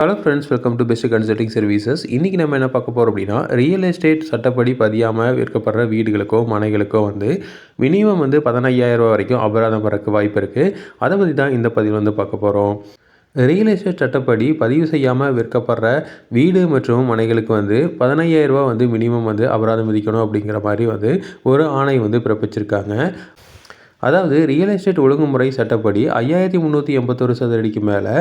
Hello friends welcome to best consulting services இன்றைக்கி நம்ம என்ன பார்க்க போகிறோம் அப்படின்னா ரியல் எஸ்டேட் சட்டப்படி பதியாமல் விற்கப்படுற வீடுகளுக்கோ மனைகளுக்கோ வந்து மினிமம் வந்து 15000 வரைக்கும் அபராதம் வரக்கு வாய்ப்பு இருக்குது அதை பற்றி தான் இந்த பதிவு வந்து பார்க்க போகிறோம் ரியல் எஸ்டேட் சட்டப்படி பதிவு செய்யாமல் விற்கப்படுற வீடு மற்றும் மனைகளுக்கு வந்து 15000 வந்து மினிமம் வந்து அபராதம் விதிக்கணும் அப்படிங்கிற மாதிரி வந்து ஒரு ஆணை வந்து பிறப்பிச்சிருக்காங்க. அதாவது ரியல் எஸ்டேட் ஒழுங்குமுறை சட்டப்படி ஐயாயிரத்தி முந்நூற்றி எண்பத்தொரு சதுர அடிக்கு மேலே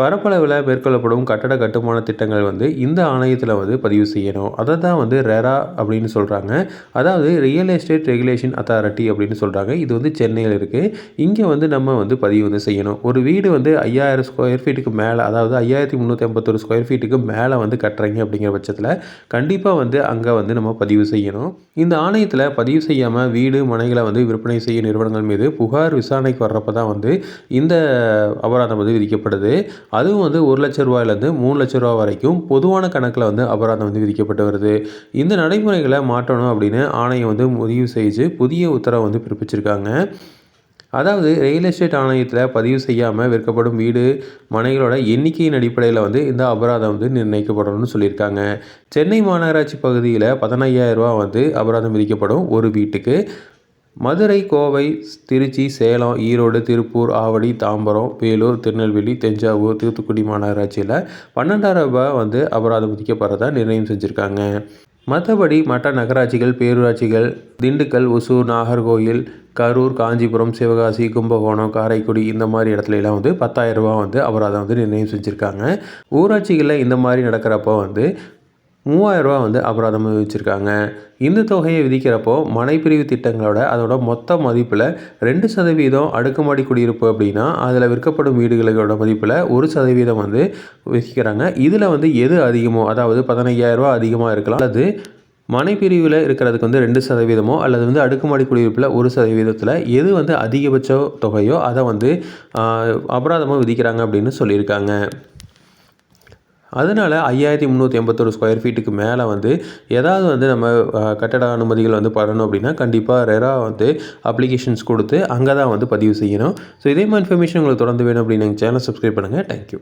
பரப்பளவில் மேற்கொள்ளப்படும் கட்டட கட்டுமான திட்டங்கள் வந்து இந்த ஆணையத்தில் வந்து பதிவு செய்யணும். அதை தான் வந்து ரெரா அப்படின்னு சொல்கிறாங்க அதாவது ரியல் எஸ்டேட் ரெகுலேஷன் அத்தாரிட்டி அப்படின்னு சொல்கிறாங்க இது வந்து சென்னையில் இருக்குது இங்கே வந்து நம்ம வந்து பதிவு வந்து செய்யணும். ஒரு வீடு வந்து ஐயாயிரம் ஸ்கொயர் ஃபீட்டுக்கு மேலே அதாவது ஐயாயிரத்தி முந்நூற்றி ஐம்பத்தொரு ஸ்கொயர் ஃபீட்டுக்கு மேலே வந்து கட்டுறீங்க அப்படிங்கிற பட்சத்தில் கண்டிப்பாக வந்து அங்கே வந்து நம்ம பதிவு செய்யணும். இந்த ஆணையத்தில் பதிவு செய்யாமல் வீடு மனைகளை வந்து விற்பனை செய்யும் நிறுவனங்கள் மீது புகார் விசாரணைக்கு வர்றப்ப தான் வந்து இந்த அபராதம் வந்து விதிக்கப்படுது. அதுவும் வந்து ஒரு லட்ச ரூபாயிலேருந்து மூணு லட்ச ரூபா வரைக்கும் பொதுவான கணக்கில் வந்து அபராதம் வந்து விதிக்கப்பட்டு வருது. இந்த நடைமுறைகளை மாற்றணும் அப்படின்னு ஆணையம் வந்து முடிவு செய்து புதிய உத்தரவை வந்து பிறப்பிச்சிருக்காங்க. அதாவது ரியல் எஸ்டேட் ஆணையத்தில் பதிவு செய்யாமல் விற்கப்படும் வீடு மனைகளோட எண்ணிக்கையின் அடிப்படையில் வந்து இந்த அபராதம் வந்து நிர்ணயிக்கப்படணும்னு சொல்லியிருக்காங்க. சென்னை மாநகராட்சி பகுதியில் 15000 ரூபா வந்து அபராதம் விதிக்கப்படும் ஒரு வீட்டுக்கு. மதுரை கோவை திருச்சி சேலம் ஈரோடு திருப்பூர் ஆவடி தாம்பரம் வேலூர் திருநெல்வேலி தஞ்சாவூர் தூத்துக்குடி மாநகராட்சியில் பன்னெண்டாயிரம் ரூபாய் வந்து அபராதம் விதிக்கப்படுறதா நிர்ணயம் செஞ்சுருக்காங்க. மற்றபடி மற்ற நகராட்சிகள் பேரூராட்சிகள் திண்டுக்கல் ஒசூர் நாகர்கோயில் கரூர் காஞ்சிபுரம் சிவகாசி கும்பகோணம் காரைக்குடி இந்த மாதிரி இடத்துலலாம் வந்து 10000 வந்து அபராதம் வந்து நிர்ணயம் செஞ்சுருக்காங்க. ஊராட்சிகளில் இந்த மாதிரி நடக்கிறப்போ வந்து மூவாயிரம் ரூபா வந்து அபராதம் விதிச்சிருக்காங்க. இந்த தொகையை விதிக்கிறப்போ மனைப்பிரிவு திட்டங்களோட அதோட மொத்த மதிப்பில் ரெண்டு சதவீதம் அடுக்குமாடி குடியிருப்பு அப்படின்னா அதில் விற்கப்படும் வீடுகளோட மதிப்பில் ஒரு சதவீதம் வந்து விதிக்கிறாங்க. இதில் வந்து எது அதிகமோ அதாவது 15000 அதிகமாக இருக்கலாம். அல்லது மனைப்பிரிவில் இருக்கிறதுக்கு வந்து ரெண்டு சதவீதமோ அல்லது வந்து அடுக்குமாடி குடியிருப்பில் ஒரு சதவீதத்தில் எது வந்து அதிகபட்ச தொகையோ அதை வந்து அபராதமாக விதிக்கிறாங்க அப்படின்னு சொல்லியிருக்காங்க. அதனால் ஐயாயிரத்தி முந்நூற்றி எண்பத்தொரு ஸ்கொயர் ஃபீட்டுக்கு மேலே வந்து ஏதாவது வந்து நம்ம கட்டட அனுமதிகள் வந்து பண்ணணும் அப்படின்னா கண்டிப்பாக ரெரா வந்து அப்ளிகேஷன்ஸ் கொடுத்து அங்கே தான் வந்து பதிவு செய்யணும். ஸோ இதே மாதிரி இன்ஃபர்மேஷன் உங்களுக்கு தொடர்ந்து வேணும் அப்படின்னு எங்கள் சேனல் சப்ஸ்கிரைப் பண்ணுங்கள் தேங்க்யூ